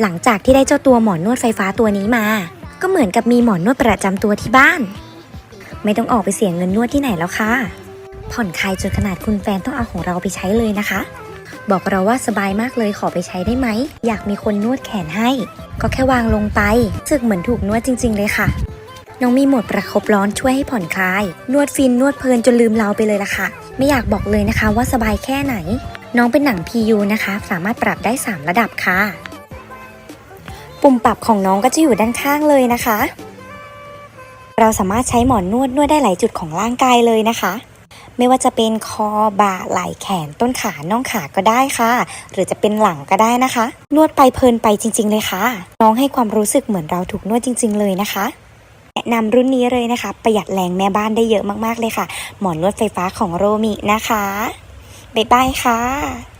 หลังจากที่ได้เจ้าตัวหมอนนวดไฟฟ้าตัวนี้มา ก็เหมือนกับมีหมอนนวดประจำตัวที่บ้าน ไม่ต้องออกไปเสียเงินนวดที่ไหนแล้วค่ะ ผ่อนคลายจนขนาดคุณแฟนต้องเอาของเราไปใช้เลยนะคะ บอกเราว่าสบายมากเลยขอไปใช้ได้ไหม อยากมีคนนวดแขนให้ ก็แค่วางลงไปรู้สึกเหมือนถูกนวดจริง ๆ เลยค่ะ น้องมีโหมดประคบร้อนช่วยให้ผ่อนคลาย นวดฟินนวดเพลินจนลืมเราไปเลยล่ะค่ะ ไม่อยากบอกเลยนะคะว่าสบายแค่ไหน น้องเป็นหนัง PU นะคะ สามารถปรับได้ 3 ระดับค่ะ ปุ่มปรับของน้องก็จะอยู่ด้านข้างเลยนะคะ เราสามารถใช้หมอนนวดนวดได้หลายจุดของร่างกายเลยนะคะ ไม่ว่าจะเป็นคอบ่าไหล่แขนต้นขาน่องขาก็ได้ค่ะ หรือจะเป็นหลังก็ได้นะคะ นวดไปเพลินไปจริง ๆ เลยค่ะ น้องให้ความรู้สึกเหมือนเราถูกนวดจริง ๆ เลยนะคะแนะนำรุ่นนี้เลยนะคะ ประหยัดแรงแม่บ้านได้เยอะมากๆเลยค่ะ หมอนนวดไฟฟ้าของโรมินะคะ บ๊ายบายค่ะ